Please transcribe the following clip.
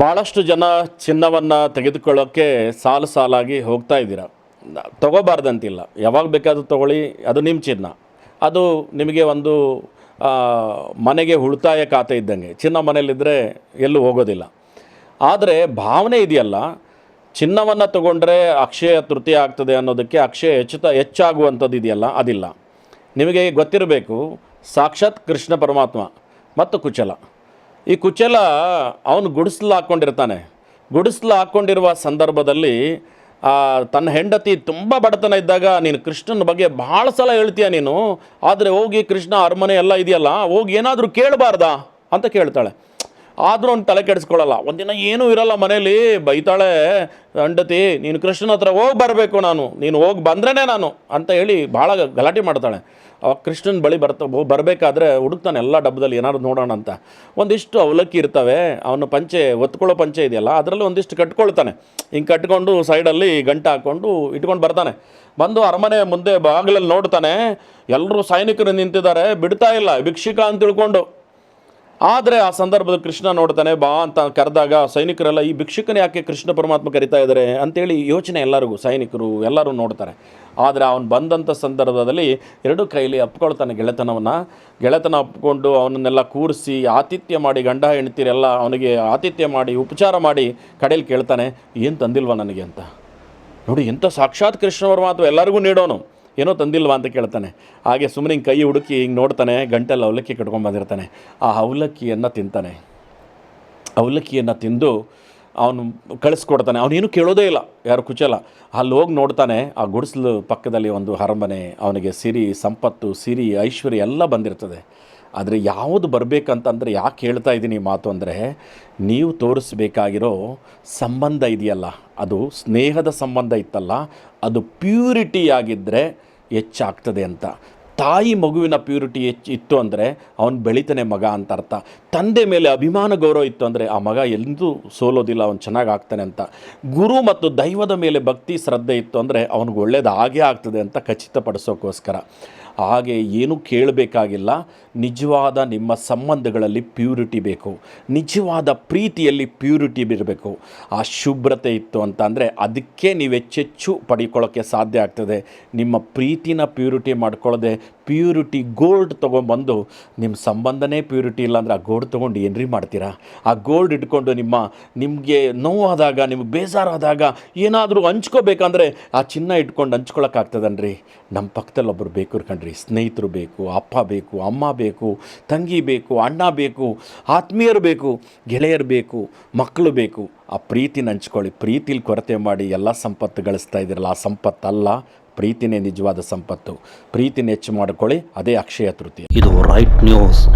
ಭಾಳಷ್ಟು ಜನ ಚಿನ್ನವನ್ನು ತೆಗೆದುಕೊಳ್ಳೋಕ್ಕೆ ಸಾಲು ಸಾಲಾಗಿ ಹೋಗ್ತಾ ಇದ್ದೀರ? ತಗೋಬಾರ್ದಂತಿಲ್ಲ. ಯಾವಾಗ ಬೇಕಾದರೂ ತಗೊಳ್ಳಿ, ಅದು ನಿಮ್ಮ ಚಿನ್ನ. ಅದು ನಿಮಗೆ ಒಂದು ಮನೆಗೆ ಉಳಿತಾಯ ಖಾತೆ ಇದ್ದಂಗೆ. ಚಿನ್ನ ಮನೇಲಿದ್ದರೆ ಎಲ್ಲೂ ಹೋಗೋದಿಲ್ಲ. ಆದರೆ ಭಾವನೆ ಇದೆಯಲ್ಲ, ಚಿನ್ನವನ್ನು ತಗೊಂಡ್ರೆ ಅಕ್ಷಯ ತೃತೀಯ ಆಗ್ತದೆ ಅನ್ನೋದಕ್ಕೆ ಅಕ್ಷಯ ಹೆಚ್ಚುತ್ತಾ ಹೆಚ್ಚಾಗುವಂಥದ್ದು ಇದೆಯಲ್ಲ, ಅದಿಲ್ಲ. ನಿಮಗೆ ಗೊತ್ತಿರಬೇಕು, ಸಾಕ್ಷಾತ್ ಕೃಷ್ಣ ಪರಮಾತ್ಮ ಮತ್ತು ಕುಚಲ. ಈ ಕುಚಲ ಅವನು ಗುಡಿಸ್ಲು ಹಾಕ್ಕೊಂಡಿರ್ತಾನೆ ಗುಡಿಸ್ಲು ಹಾಕ್ಕೊಂಡಿರುವ ಸಂದರ್ಭದಲ್ಲಿ ತನ್ನ ಹೆಂಡತಿ ತುಂಬ ಬಡತನ ಇದ್ದಾಗ ನೀನು ಕೃಷ್ಣನ ಬಗ್ಗೆ ಭಾಳ ಸಲ ಹೇಳ್ತೀಯ ನೀನು. ಆದರೆ ಹೋಗಿ ಕೃಷ್ಣ ಅರಮನೆ ಎಲ್ಲ ಇದೆಯಲ್ಲ, ಹೋಗಿ ಏನಾದರೂ ಕೇಳಬಾರ್ದಾ ಅಂತ ಕೇಳ್ತಾಳೆ. ಆದರೂ ಅವ್ನು ತಲೆ ಕೆಡಿಸ್ಕೊಳ್ಳಲ್ಲ. ಒಂದಿನ ಏನೂ ಇರಲ್ಲ ಮನೇಲಿ. ಬೈತಾಳೆ ಹೆಂಡತಿ ನೀನು ಕೃಷ್ಣನ ಹತ್ರ ಹೋಗಿ ಬರಬೇಕು ನಾನು. ನೀನು ಹೋಗಿ ಬಂದ್ರೇ ನಾನು. ಅಂತ ಹೇಳಿ ಭಾಳ ಗಲಾಟೆ ಮಾಡ್ತಾಳೆ. ಅವಾಗ ಕೃಷ್ಣನ ಬಳಿ ಬರ್ತ ಬರಬೇಕಾದ್ರೆ ಹುಡುಕ್ತಾನೆ ಎಲ್ಲ ಡಬ್ಬದಲ್ಲಿ, ಏನಾದ್ರು ನೋಡೋಣ ಅಂತ. ಒಂದಿಷ್ಟು ಅವಲಕ್ಕಿ ಇರ್ತವೆ, ಅವನ ಪಂಚೆ ಒತ್ಕೊಳ್ಳೋ ಪಂಚೆ ಇದೆಯಲ್ಲ, ಅದರಲ್ಲಿ ಒಂದಿಷ್ಟು ಕಟ್ಕೊಳ್ತಾನೆ. ಹಿಂಗೆ ಕಟ್ಕೊಂಡು ಸೈಡಲ್ಲಿ ಗಂಟೆ ಹಾಕ್ಕೊಂಡು ಇಟ್ಕೊಂಡು ಬರ್ತಾನೆ. ಬಂದು ಅರಮನೆ ಮುಂದೆ ಬಾಗಿಲಲ್ಲಿ ನೋಡ್ತಾನೆ. ಎಲ್ಲರೂ ಸೈನಿಕರು ನಿಂತಿದ್ದಾರೆ, ಬಿಡ್ತಾ ಇಲ್ಲ, ಭಿಕ್ಷಿಕ ಅಂತ ತಿಳ್ಕೊಂಡು. ಆದರೆ ಆ ಸಂದರ್ಭದಲ್ಲಿ ಕೃಷ್ಣ ನೋಡ್ತಾನೆ, ಬಾ ಅಂತ ಕರೆದಾಗ ಸೈನಿಕರೆಲ್ಲ, ಈ ಭಿಕ್ಷುಕನ ಯಾಕೆ ಕೃಷ್ಣ ಪರಮಾತ್ಮ ಕರಿತಾ ಇದ್ದಾರೆ ಅಂತೇಳಿ ಯೋಚನೆ ಎಲ್ಲರಿಗೂ, ಸೈನಿಕರು ಎಲ್ಲರೂ ನೋಡ್ತಾರೆ. ಆದರೆ ಅವನು ಬಂದಂಥ ಸಂದರ್ಭದಲ್ಲಿ ಎರಡು ಕೈಲಿ ಅಪ್ಕೊಳ್ತಾನೆ ಗೆಳೆತನವನ್ನು. ಗೆಳೆತನ ಅಪ್ಕೊಂಡು ಅವನನ್ನೆಲ್ಲ ಕೂರಿಸಿ, ಆತಿಥ್ಯ ಮಾಡಿ, ಗಂಡ ಹೆಣ್ತೀರೆಲ್ಲ ಅವನಿಗೆ ಆತಿಥ್ಯ ಮಾಡಿ, ಉಪಚಾರ ಮಾಡಿ ಕಡೆಯಲ್ಲಿ ಕೇಳ್ತಾನೆ, ಏನು ತಂದಿಲ್ವ ನನಗೆ? ಅಂತ. ನೋಡಿ ಎಂಥ ಸಾಕ್ಷಾತ್ ಕೃಷ್ಣ ಪರಮಾತ್ಮ ಎಲ್ಲರಿಗೂ ನೀಡೋನು. ಏನೋ ತಂದಿಲ್ವಾ ಅಂತ ಕೇಳ್ತಾನೆ. ಹಾಗೆ ಸುಮ್ಮನೆ ಹಿಂಗೆ ಕೈ ಹುಡುಕಿ ಹಿಂಗೆ ನೋಡ್ತಾನೆ ಗಂಟಲ್ಲಿ ಅವಲಕ್ಕಿ ಕಟ್ಕೊಂಡು ಬಂದಿರ್ತಾನೆ. ಆ ಅವಲಕ್ಕಿಯನ್ನು ತಿಂತಾನೆ. ಅವಲಕ್ಕಿಯನ್ನು ತಿಂದು ಅವನು ಕಳಿಸ್ಕೊಡ್ತಾನೆ. ಅವನೇನು ಕೇಳೋದೇ ಇಲ್ಲ, ಯಾರು ಕುಚಲ. ಅಲ್ಲಿ ಹೋಗಿ ನೋಡ್ತಾನೆ, ಆ ಗುಡಿಸಲು ಪಕ್ಕದಲ್ಲಿ ಒಂದು ಅರಮನೆ, ಅವನಿಗೆ ಸಿರಿ, ಸಂಪತ್ತು, ಸಿರಿ, ಐಶ್ವರ್ಯ ಎಲ್ಲ ಬಂದಿರ್ತದೆ. ಆದರೆ ಯಾವುದು ಬರಬೇಕಂತಂದರೆ ಯಾಕೆ ಹೇಳ್ತಾ ಇದ್ದೀನಿ ಮಾತು ಅಂದರೆ, ನೀವು ತೋರಿಸ್ಬೇಕಾಗಿರೋ ಸಂಬಂಧ ಇದೆಯಲ್ಲ, ಅದು ಸ್ನೇಹದ ಸಂಬಂಧ ಇತ್ತಲ್ಲ, ಅದು ಪ್ಯೂರಿಟಿ ಆಗಿದ್ದರೆ ಹೆಚ್ಚಾಗ್ತದೆ ಅಂತ. ತಾಯಿ ಮಗುವಿನ ಪ್ಯೂರಿಟಿ ಹೆಚ್ಚು ಇತ್ತು ಅಂದರೆ ಅವನು ಬೆಳಿತಾನೆ ಮಗ ಅಂತ ಅರ್ಥ. ತಂದೆ ಮೇಲೆ ಅಭಿಮಾನ ಗೌರವ ಇತ್ತು ಅಂದರೆ ಆ ಮಗ ಎಂದೂ ಸೋಲೋದಿಲ್ಲ, ಅವನು ಚೆನ್ನಾಗಿ ಆಗ್ತಾನೆ ಅಂತ. ಗುರು ಮತ್ತು ದೈವದ ಮೇಲೆ ಭಕ್ತಿ, ಶ್ರದ್ಧೆ ಇತ್ತು ಅಂದರೆ ಅವನಿಗೆ ಒಳ್ಳೇದು ಆಗೇ ಆಗ್ತದೆ ಅಂತ ಖಚಿತಪಡಿಸೋಕ್ಕೋಸ್ಕರ ಹಾಗೆ ಏನೂ ಕೇಳಬೇಕಾಗಿಲ್ಲ. ನಿಜವಾದ ನಿಮ್ಮ ಸಂಬಂಧಗಳಲ್ಲಿ ಪ್ಯೂರಿಟಿ ಬೇಕು. ನಿಜವಾದ ಪ್ರೀತಿಯಲ್ಲಿ ಪ್ಯೂರಿಟಿ ಇರಬೇಕು. ಆ ಶುಭ್ರತೆ ಇತ್ತು ಅಂತ ಅಂದರೆ ಅದಕ್ಕೆ ನೀವು ಹೆಚ್ಚೆಚ್ಚು ಪಡ್ಕೊಳ್ಳೋಕ್ಕೆ ಸಾಧ್ಯ ಆಗ್ತದೆ. ನಿಮ್ಮ ಪ್ರೀತಿನ ಪ್ಯೂರಿಟಿ ಮಾಡ್ಕೊಳ್ಳದೆ ಪ್ಯೂರಿಟಿ ಗೋಲ್ಡ್ ತೊಗೊಂಬಂದು ನಿಮ್ಮ ಸಂಬಂಧನೇ ಪ್ಯೂರಿಟಿ ಇಲ್ಲ ಆ ಗೋಲ್ಡ್ ತೊಗೊಂಡು ಏನ್ರಿ ಮಾಡ್ತೀರಾ? ಆ ಗೋಲ್ಡ್ ಇಟ್ಕೊಂಡು ನಿಮ್ಮ, ನಿಮಗೆ ನೋವಾದಾಗ, ನಿಮ್ಗೆ ಬೇಜಾರಾದಾಗ ಏನಾದರೂ ಹಂಚ್ಕೋಬೇಕಂದ್ರೆ ಆ ಚಿನ್ನ ಇಟ್ಕೊಂಡು ಹಂಚ್ಕೊಳಕ್ಕಾಗ್ತದನ್ರಿ. ನಮ್ಮ ಪಕ್ಕದಲ್ಲಿ ಒಬ್ಬರು ಬೇಕು ಕಣ್ರಿ ಸ್ನೇಹಿತರು ಬೇಕು, ಅಪ್ಪ ಬೇಕು, ಅಮ್ಮ ಬೇಕು, ತಂಗಿ ಬೇಕು, ಅಣ್ಣ ಬೇಕು, ಆತ್ಮೀಯರು ಬೇಕು, ಗೆಳೆಯರು ಬೇಕು, ಮಕ್ಕಳು ಬೇಕು. ಆ ಪ್ರೀತಿನ ಹಂಚ್ಕೊಳ್ಳಿ, ಪ್ರೀತಿಲಿ ಕೊರತೆ ಮಾಡಿ ಎಲ್ಲ ಸಂಪತ್ತು ಗಳಿಸ್ತಾ ಇದ್ದೀರಲ್ಲ, ಆ ಸಂಪತ್ತಲ್ಲ, ಪ್ರೀತಿನೇ ನಿಜವಾದ ಸಂಪತ್ತು. ಪ್ರೀತಿನ ಹೆಚ್ಚು ಮಾಡಿಕೊಳ್ಳಿ, ಅದೇ ಅಕ್ಷಯ ತೃತೀಯ. ಇದು ರೈಟ್ ನ್ಯೂಸ್